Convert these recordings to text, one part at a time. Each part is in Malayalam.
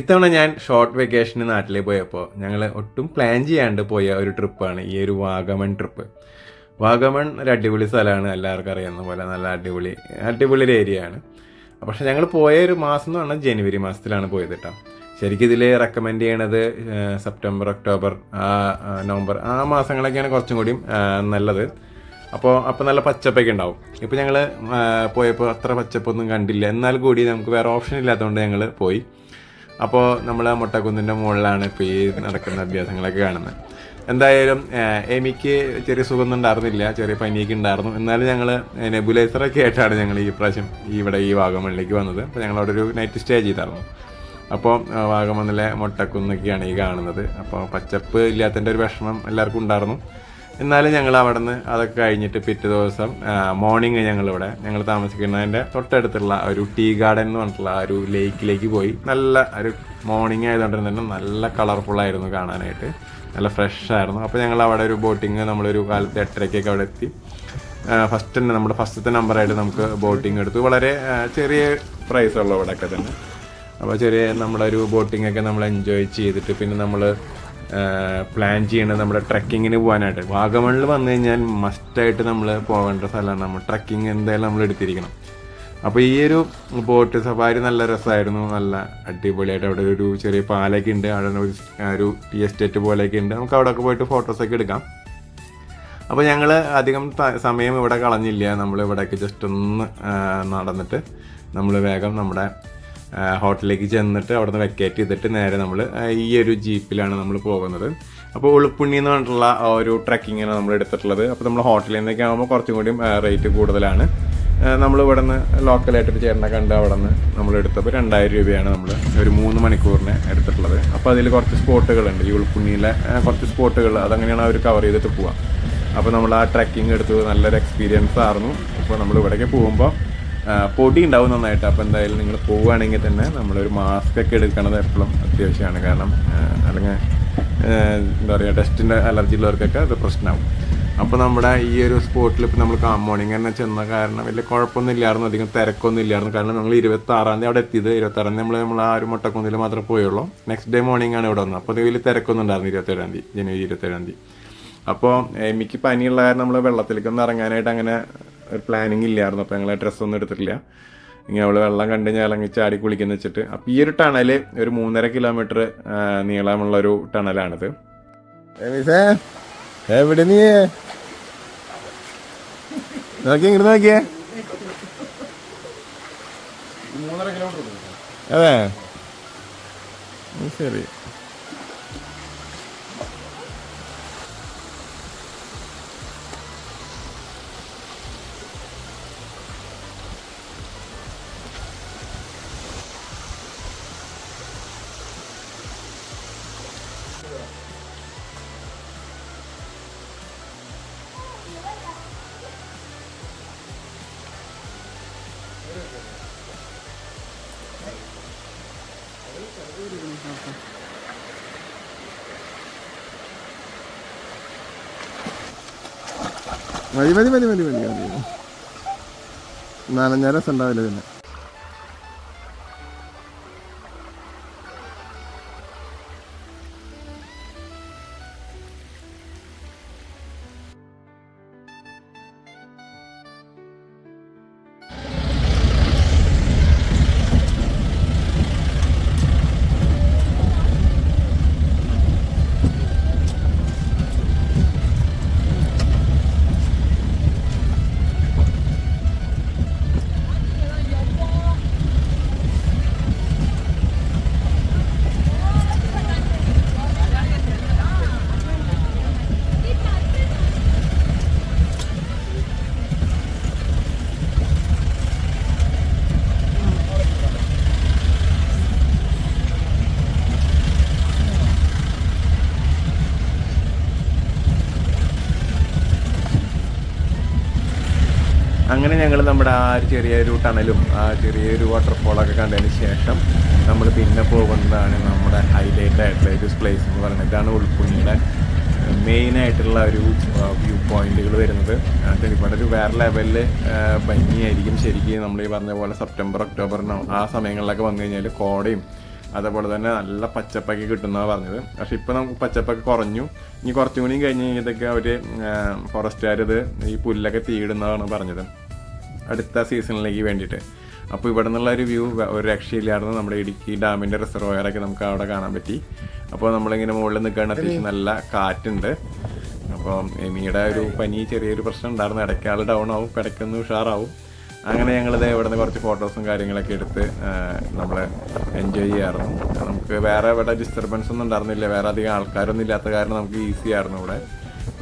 ഇത്തവണ ഞാൻ ഷോർട്ട് വെക്കേഷന് നാട്ടിലേ പോയപ്പോൾ ഞങ്ങൾ ഒട്ടും പ്ലാൻ ചെയ്യാണ്ട് പോയ ഒരു ട്രിപ്പാണ് ഈ ഒരു വാഗമൺ ട്രിപ്പ് വാഗമൺ ഒരു അടിപൊളി സ്ഥലമാണ് എല്ലാവർക്കും അറിയുന്ന പോലെ നല്ല അടിപൊളി അടിപൊളി ഒരു ഏരിയ ആണ്. പക്ഷെ ഞങ്ങൾ പോയ ഒരു മാസം എന്ന് പറഞ്ഞാൽ ജനുവരി മാസത്തിലാണ് പോയത് കേട്ടോ ശരിക്കും ഇതിൽ റെക്കമെൻഡ് ചെയ്യണത് സെപ്റ്റംബർ ഒക്ടോബർ നവംബർ ആ മാസങ്ങളൊക്കെയാണ് കുറച്ചും കൂടിയും നല്ലത്. അപ്പോൾ അപ്പോൾ നല്ല പച്ചപ്പൊക്കെ ഉണ്ടാവും. ഇപ്പോൾ ഞങ്ങൾ പോയപ്പോൾ അത്ര പച്ചപ്പൊന്നും കണ്ടില്ല. എന്നാൽ കൂടി നമുക്ക് വേറെ ഓപ്ഷൻ ഇല്ലാത്തതുകൊണ്ട് ഞങ്ങൾ പോയി. അപ്പോൾ നമ്മൾ മുട്ടക്കുന്നിന്റെ മുകളിലാണ് ഇപ്പോൾ ഈ നടക്കുന്ന അഭ്യാസങ്ങളൊക്കെ കാണുന്നത് എന്തായാലും എമിക്ക് ചെറിയ സുഖമൊന്നും ഉണ്ടായിരുന്നില്ല ചെറിയ പനിയൊക്കെ ഉണ്ടായിരുന്നു. എന്നാലും ഞങ്ങൾ നെബുലൈസറൊക്കെ ആയിട്ടാണ് ഞങ്ങൾ ഈ പ്രാവശ്യം ഇവിടെ ഈ വാഗമണിലേക്ക് വന്നത്. അപ്പോൾ ഞങ്ങൾ അവിടെ ഒരു നൈറ്റ് സ്റ്റേ ചെയ്തായിരുന്നു. അപ്പോൾ വാഗമണിലെ മുട്ടക്കുന്നൊക്കെയാണ് ഈ കാണുന്നത്. അപ്പോൾ പച്ചപ്പ് ഇല്ലാത്തതിന്റെ ഒരു വിഷമം എല്ലാവർക്കും ഉണ്ടായിരുന്നു. എന്നാലും ഞങ്ങൾ അവിടെ നിന്ന് അതൊക്കെ കഴിഞ്ഞിട്ട് പിറ്റേ ദിവസം മോർണിംഗ് ഞങ്ങളിവിടെ ഞങ്ങൾ താമസിക്കുന്നതിന്റെ തൊട്ടടുത്തുള്ള ഒരു ടീ ഗാർഡൻ എന്ന് പറഞ്ഞിട്ടുള്ള ഒരു ലേക്കിലേക്ക് പോയി. നല്ല ഒരു മോർണിംഗ് ആയതുകൊണ്ട് തന്നെ നല്ല കളർഫുൾ ആയിരുന്നു കാണാനായിട്ട്. നല്ല ഫ്രഷ് ആയിരുന്നു. അപ്പോൾ ഞങ്ങൾ അവിടെ ഒരു ബോട്ടിങ് നമ്മളൊരു കാലത്ത് എട്ടരയ്ക്കൊക്കെ അവിടെ എത്തി. ഫസ്റ്റ് തന്നെ നമ്മുടെ ഫസ്റ്റത്തെ നമ്പറായിട്ട് നമുക്ക് ബോട്ടിങ് എടുത്തു. വളരെ ചെറിയ പ്രൈസ് ഉള്ളൂ ഇവിടെയൊക്കെ തന്നെ. അപ്പോൾ ചെറിയ നമ്മളൊരു ബോട്ടിംഗ് ഒക്കെ നമ്മൾ എൻജോയ് ചെയ്തിട്ട് പിന്നെ നമ്മൾ പ്ലാൻ ചെയ്യണത് നമ്മുടെ ട്രക്കിങ്ങിന് പോകാനായിട്ട് വാഗമണിൽ വന്നു കഴിഞ്ഞാൽ മസ്റ്റായിട്ട് നമ്മൾ പോകേണ്ട സ്ഥലമാണ്. നമ്മൾ ട്രക്കിങ് എന്തായാലും നമ്മൾ എടുത്തിരിക്കണം. അപ്പോൾ ഈ ഒരു ബോട്ട് സഫാരി നല്ല രസമായിരുന്നു നല്ല അടിപൊളിയായിട്ട് അവിടെ ഒരു ചെറിയ പാലൊക്കെ ഉണ്ട്. അവിടെ ഒരു ഒരു ടീ എസ്റ്റേറ്റ് പോലെയൊക്കെ ഉണ്ട്. നമുക്ക് അവിടെയൊക്കെ പോയിട്ട് ഫോട്ടോസൊക്കെ എടുക്കാം. അപ്പോൾ ഞങ്ങൾ അധികം സമയം ഇവിടെ കളഞ്ഞില്ല. നമ്മൾ ഇവിടേക്ക് ജസ്റ്റ് ഒന്ന് നടന്നിട്ട് നമ്മൾ വേഗം നമ്മുടെ ഹോട്ടലിലേക്ക് ചെന്നിട്ട് അവിടെ നിന്ന് വെക്കേറ്റ് ചെയ്തിട്ട് നേരെ നമ്മൾ ഈ ഒരു ജീപ്പിലാണ് നമ്മൾ പോകുന്നത്. അപ്പോൾ ഉളുപ്പുണ്ണി എന്ന് പറഞ്ഞിട്ടുള്ള ഒരു ട്രക്കിങ്ങാണ് നമ്മൾ എടുത്തിട്ടുള്ളത്. അപ്പോൾ നമ്മൾ ഹോട്ടലിൽ നിന്നൊക്കെ ആകുമ്പോൾ കുറച്ചും കൂടിയും റേറ്റ് കൂടുതലാണ്. നമ്മൾ ഇവിടെ നിന്ന് ലോക്കലായിട്ടൊരു ചേട്ടനെ കണ്ട് അവിടെ നിന്ന് നമ്മൾ എടുത്തപ്പോൾ രണ്ടായിരം രൂപയാണ് നമ്മൾ ഒരു മൂന്ന് മണിക്കൂറിന് എടുത്തിട്ടുള്ളത്. അപ്പോൾ അതിൽ കുറച്ച് സ്പോട്ടുകളുണ്ട്. ഈ ഉൾപ്പുണ്ണിയിലെ കുറച്ച് സ്പോട്ടുകൾ അതങ്ങനെയാണ് അവർ കവർ ചെയ്തിട്ട് പോവുക അപ്പോൾ നമ്മൾ ആ ട്രക്കിംഗ് എടുത്തത് നല്ലൊരു എക്സ്പീരിയൻസ് ആയിരുന്നു. അപ്പോൾ നമ്മൾ ഇവിടേക്ക് പോകുമ്പോൾ പൊടി ഉണ്ടാവും നന്നായിട്ട്. അപ്പോൾ എന്തായാലും നിങ്ങൾ പോവുകയാണെങ്കിൽ തന്നെ നമ്മളൊരു മാസ്ക് ഒക്കെ എടുക്കണത് എപ്പോഴും അത്യാവശ്യമാണ്. കാരണം അല്ലെങ്കിൽ എന്താ പറയുക ടെസ്റ്റിന്റെ അലർജി ഉള്ളവർക്കൊക്കെ അത് പ്രശ്നമാവും. അപ്പോൾ നമ്മുടെ ഈ ഒരു സ്പോട്ടിൽ ഇപ്പോൾ നമ്മൾ മോർണിംഗ് തന്നെ ചെന്ന കാരണം വലിയ കുഴപ്പമൊന്നും ഇല്ലായിരുന്നു. അധികം തിരക്കൊന്നും ഇല്ലായിരുന്നു. കാരണം നമ്മൾ ഇരുപത്തി ആറാം തീയതി അവിടെ എത്തിയത്. ഇരുപത്തി ആറാം തീയതി നമ്മൾ നമ്മൾ ആ ഒരു മുട്ടക്കുന്നിൽ മാത്രമേ പോയുള്ളൂ. നെക്സ്റ്റ് ഡേ മോർണിംഗ് ആണ് ഇവിടെ വന്നത്. അപ്പോൾ അത് വലിയ തിരക്കൊന്നും ഉണ്ടായിരുന്നു ഇരുപത്തേഴാം തീയതി ജനുവരി ഇരുപത്തേഴാം തീയതി. അപ്പോൾ എനിക്ക് പനിയുള്ള കാരണം നമ്മൾ വെള്ളത്തിലേക്കൊന്നും ഇറങ്ങാനായിട്ട് അങ്ങനെ ഒരു പ്ലാനിങ് ഇല്ലായിരുന്നു. അപ്പോൾ ഞങ്ങൾ ഡ്രസ്സൊന്നും എടുത്തിട്ടില്ല. ഇങ്ങനെ അവൾ വെള്ളം കണ്ടു കഴിഞ്ഞാൽ ഇറങ്ങി ചാടി കുളിക്കുന്ന വെച്ചിട്ട്. അപ്പോൾ ഈ ഒരു ടണൽ ഒരു മൂന്നര കിലോമീറ്റർ നീളമുള്ള ഒരു ടണലാണിത്. എവിടെ നീ? നോക്കി ഇങ്ങോട്ട് നോക്കിയേ അതെ. ശരി. മതി മതി മതി മതി മതി മതി. നനഞ്ഞ രസം ഉണ്ടാവില്ല പിന്നെ അങ്ങനെ ഞങ്ങൾ നമ്മുടെ ആ ഒരു ചെറിയൊരു ടണലും ആ ചെറിയൊരു വാട്ടർഫോളൊക്കെ കണ്ടതിന് ശേഷം നമ്മൾ പിന്നെ പോകുന്നതാണ് നമ്മുടെ ഹൈലൈറ്റ് ആയിട്ടുള്ള ഒരു പ്ലേസ് എന്ന് പറയുന്നത്. ഇതാണ് ഉൾപ്പുണ്ണിയുടെ മെയിൻ ആയിട്ടുള്ള ഒരു വ്യൂ പോയിന്റുകൾ വരുന്നത്. അത് ഒരു വേറെ ലെവലിൽ ഭംഗിയായിരിക്കും ശരിക്കും നമ്മൾ ഈ പറഞ്ഞ പോലെ സെപ്റ്റംബർ ഒക്ടോബർ ആ സമയങ്ങളിലൊക്കെ വന്നു കഴിഞ്ഞാൽ കോടയും അതേപോലെ തന്നെ നല്ല പച്ചപ്പൊക്കെ കിട്ടുന്നതാണ് പറഞ്ഞത്. പക്ഷെ ഇപ്പോൾ നമുക്ക് പച്ചപ്പൊക്കെ കുറഞ്ഞു. ഇനി കുറച്ചും കൂടി കഴിഞ്ഞ് കഴിഞ്ഞതൊക്കെ അവർ ഫോറസ്റ്റുകാർ ഇത് ഈ പുല്ലൊക്കെ തീയിടുന്നതാണ് പറഞ്ഞത്. അടുത്ത സീസണിലേക്ക് വേണ്ടിയിട്ട്. അപ്പോൾ ഇവിടെ നിന്നുള്ള ഒരു വ്യൂ ഒരു രക്ഷയില്ലായിരുന്നു നമ്മുടെ ഇടുക്കി ഡാമിന്റെ റിസർവയറൊക്കെ നമുക്ക് അവിടെ കാണാൻ പറ്റി. അപ്പോൾ നമ്മളിങ്ങനെ മുകളിൽ നിൽക്കുകയാണ് അത്യാവശ്യം നല്ല കാറ്റുണ്ട്. അപ്പോൾ എമിയുടെ ഒരു പനി ചെറിയൊരു പ്രശ്നം ഉണ്ടായിരുന്നു. ഇടയ്ക്ക് ആൾ ഡൗൺ ആവും ഇടയ്ക്കൊന്ന് ഉഷാറാവും. അങ്ങനെ ഞങ്ങളിത് ഇവിടെ നിന്ന് കുറച്ച് ഫോട്ടോസും കാര്യങ്ങളൊക്കെ എടുത്ത് നമ്മൾ എൻജോയ് ചെയ്യാറുണ്ട്. നമുക്ക് വേറെ ഇവിടെ ഡിസ്റ്റർബൻസ് ഒന്നും ഉണ്ടായിരുന്നില്ല. വേറെ അധികം ആൾക്കാരൊന്നും ഇല്ലാത്ത കാരണം നമുക്ക് ഈസി ആയിരുന്നു ഇവിടെ.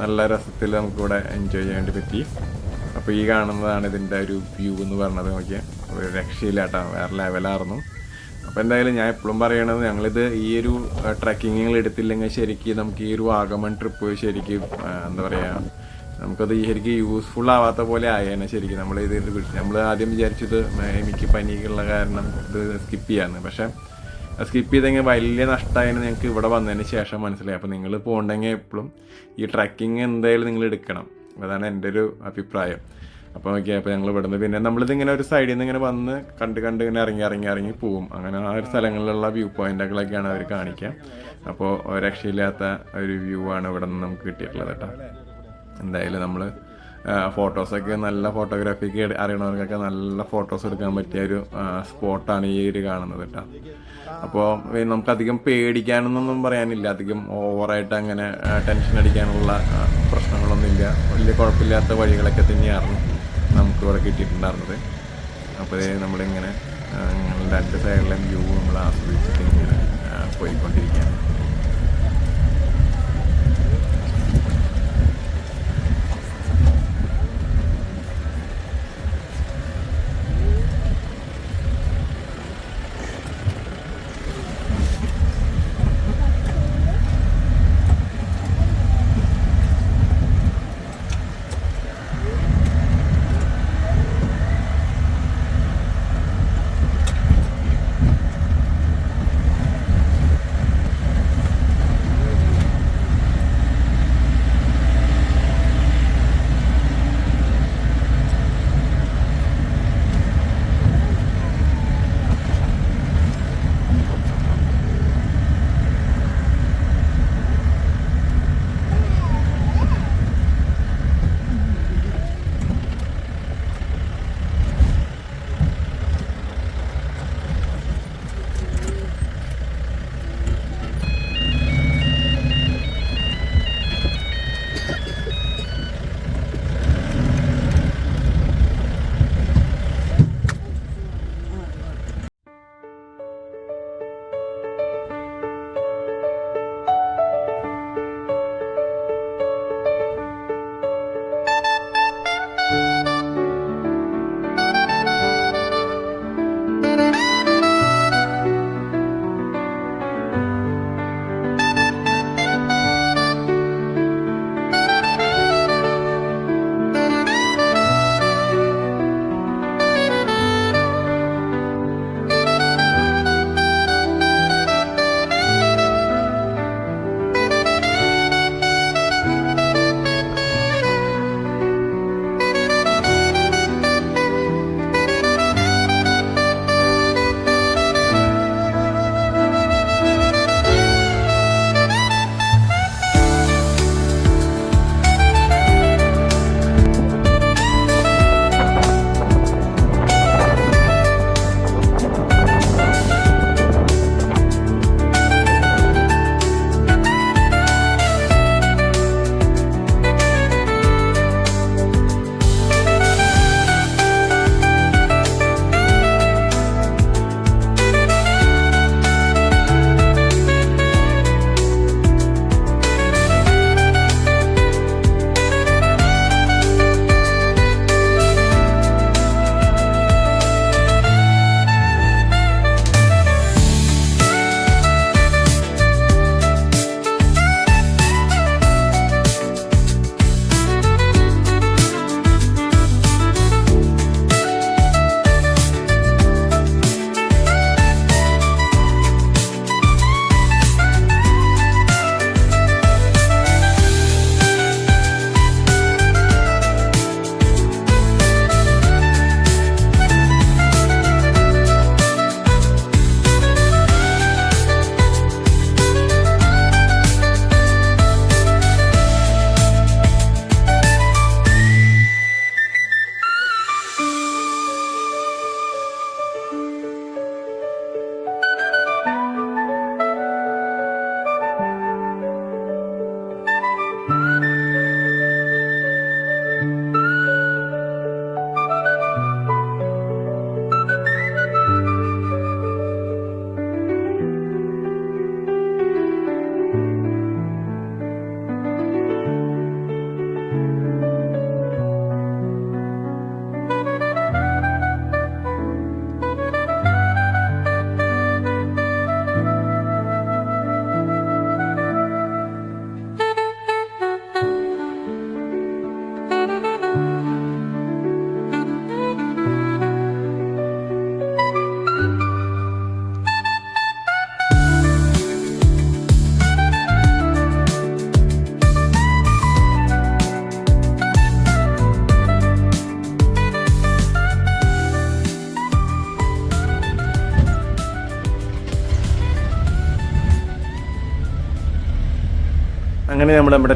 നല്ല രസത്തിൽ നമുക്കിവിടെ എൻജോയ് ചെയ്യാൻ വേണ്ടി പറ്റി. അപ്പോൾ ഈ കാണുന്നതാണ് ഇതിന്റെ ഒരു വ്യൂ എന്ന് പറഞ്ഞത് നോക്കിയാൽ ഒരു രക്ഷയില്ലാട്ടാണ് വേറെ ലെവലായിരുന്നു അപ്പോൾ എന്തായാലും ഞാൻ എപ്പോഴും പറയണത് ഞങ്ങളിത് ഈ ഒരു ട്രക്കിങ്ങുകൾ എടുത്തില്ലെങ്കിൽ ശരിക്കും നമുക്ക് ഈ ഒരു ആഗമൻ ട്രിപ്പ് ശരിക്കും എന്താ പറയുക നമുക്കത് ശരിക്കും യൂസ്ഫുൾ ആവാത്ത പോലെ ആയേനെ ശരിക്കും. നമ്മൾ ഇത് നമ്മൾ ആദ്യം വിചാരിച്ചത് എനിക്ക് പനിക്കുള്ള കാരണം ഇത് സ്കിപ്പ് ചെയ്യാന്ന്. പക്ഷേ സ്കിപ്പ് ചെയ്തെങ്കിൽ വലിയ നഷ്ടമായിരുന്നു ഞങ്ങൾക്ക് ഇവിടെ വന്നതിന് ശേഷം മനസ്സിലായി. അപ്പോൾ നിങ്ങൾ പോകണ്ടെങ്കിൽ എപ്പോഴും ഈ ട്രക്കിങ് എന്തായാലും നിങ്ങൾ എടുക്കണം. അതാണ് എന്റെ ഒരു അഭിപ്രായം. അപ്പോൾ നോക്കിയാൽ അപ്പോൾ ഞങ്ങൾ ഇവിടുന്ന് പിന്നെ നമ്മളിത് ഇങ്ങനെ ഒരു സൈഡിൽ നിന്ന് ഇങ്ങനെ വന്ന് കണ്ട് കണ്ട് ഇങ്ങനെ ഇറങ്ങി ഇറങ്ങി ഇറങ്ങി പോവും. അങ്ങനെ ആ ഒരു സ്ഥലങ്ങളിലുള്ള വ്യൂ പോയിന്റുകളൊക്കെയാണ് അവർ കാണിക്കുക അപ്പോൾ രക്ഷയില്ലാത്ത ഒരു വ്യൂ ആണ് ഇവിടെ നിന്ന് നമുക്ക് കിട്ടിയിട്ടുള്ളത് കേട്ടോ. എന്തായാലും നമ്മൾ ഫോട്ടോസൊക്കെ നല്ല ഫോട്ടോഗ്രാഫിക്ക് അറിയണവർക്കൊക്കെ നല്ല ഫോട്ടോസ് എടുക്കാൻ പറ്റിയ ഒരു സ്പോട്ടാണ് ഈ ഒരു കാണുന്നത് കേട്ടോ. അപ്പോൾ നമുക്കധികം പേടിക്കാനൊന്നും പറയാനില്ല. അധികം ഓവറായിട്ട് അങ്ങനെ ടെൻഷൻ അടിക്കാനുള്ള പ്രശ്നങ്ങളൊന്നുമില്ല. വലിയ കുഴപ്പമില്ലാത്ത വഴികളൊക്കെ തന്നെയായിരുന്നു. നമുക്ക് ഇവിടെ കിട്ടിയിട്ടുണ്ടായിരുന്നത് അപ്പോൾ നമ്മളിങ്ങനെ രണ്ട് സൈഡിലും വ്യൂ നമ്മൾ ആസ്വദിച്ചിട്ട് ഇങ്ങനെ പോയിക്കൊണ്ടിരിക്കുകയാണ്.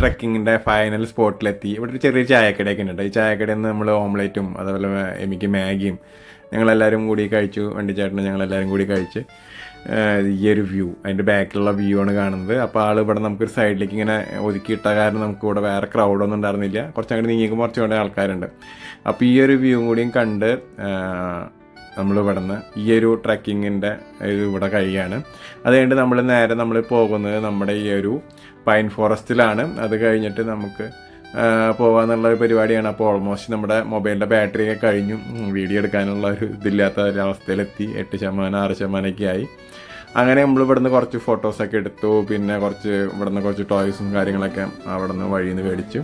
ട്രക്കിങ്ങിന്റെ ഫൈനൽ സ്പോട്ടിലെത്തി ഇവിടെ ഒരു ചെറിയ ചായക്കടയൊക്കെ ഉണ്ട്. ഈ ചായക്കടയിൽ നിന്ന് നമ്മൾ ഓംലേറ്റും അതുപോലെ എനിക്ക് മാഗിയും ഞങ്ങളെല്ലാവരും കൂടി കഴിച്ചു. വണ്ടിച്ചേട്ടനും ഞങ്ങളെല്ലാവരും കൂടി കഴിച്ച്. ഈ ഒരു വ്യൂ അതിന്റെ ബാക്കിലുള്ള വ്യൂ ആണ് കാണുന്നത്. അപ്പോൾ ആൾ ഇവിടെ നമുക്കൊരു സൈഡിലേക്ക് ഇങ്ങനെ ഒതുക്കിയിട്ട കാരണം നമുക്ക് ഇവിടെ വേറെ ക്രൗഡൊന്നും ഉണ്ടായിരുന്നില്ല. കുറച്ച് അങ്ങോട്ട് നീങ്ങിക്കുമ്പോൾ കുറച്ച് കൂടെ ആൾക്കാരുണ്ട്. അപ്പോൾ ഈ ഒരു വ്യൂ കൂടിയും കണ്ട് നമ്മൾ ഇവിടെ നിന്ന് ഈ ഒരു ട്രക്കിങ്ങിന്റെ ഇത് ഇവിടെ കഴിയാണ്. അത് നമ്മൾ നേരെ നമ്മൾ പോകുന്നത് നമ്മുടെ ഈ ഒരു പൈൻ ഫോറസ്റ്റിലാണ് അത് കഴിഞ്ഞിട്ട് നമുക്ക് പോകാമെന്നുള്ള ഒരു പരിപാടിയാണ്. അപ്പോൾ ഓൾമോസ്റ്റ് നമ്മുടെ മൊബൈലിന്റെ ബാറ്ററിയൊക്കെ കഴിഞ്ഞു. വീഡിയോ എടുക്കാനുള്ള ഒരു ഇതില്ലാത്ത ഒരു അവസ്ഥയിലെത്തി. എട്ട് ശതമാനം ആറ് ശതമാനമൊക്കെ ആയി. അങ്ങനെ നമ്മൾ ഇവിടുന്ന് കുറച്ച് ഫോട്ടോസൊക്കെ എടുത്തു. പിന്നെ കുറച്ച് ഇവിടുന്ന് കുറച്ച് ടോയ്സും കാര്യങ്ങളൊക്കെ അവിടുന്ന് വഴിയിൽ നിന്ന് മേടിച്ചു.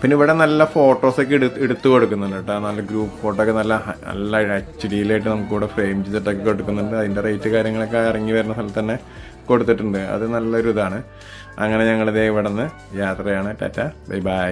പിന്നെ ഇവിടെ നല്ല ഫോട്ടോസൊക്കെ എടുത്ത് എടുത്തു കൊടുക്കുന്നുണ്ട് കേട്ടോ. നല്ല ഗ്രൂപ്പ് ഫോട്ടോ ഒക്കെ നല്ല നല്ല എച്ച് ഡിയിലായിട്ട് നമുക്ക് ഇവിടെ ഫ്രെയിം ചെയ്തിട്ടൊക്കെ കൊടുക്കുന്നുണ്ട്. അതിന്റെ റേറ്റ് കാര്യങ്ങളൊക്കെ ഇറങ്ങി വരുന്ന സ്ഥലത്ത് തന്നെ കൊടുത്തിട്ടുണ്ട്. അത് നല്ലൊരു ഇതാണ്. അങ്ങനെ ഞങ്ങളിതേ ഇവിടെ നിന്ന് യാത്രയാണ്. ടാറ്റ. Bye bye.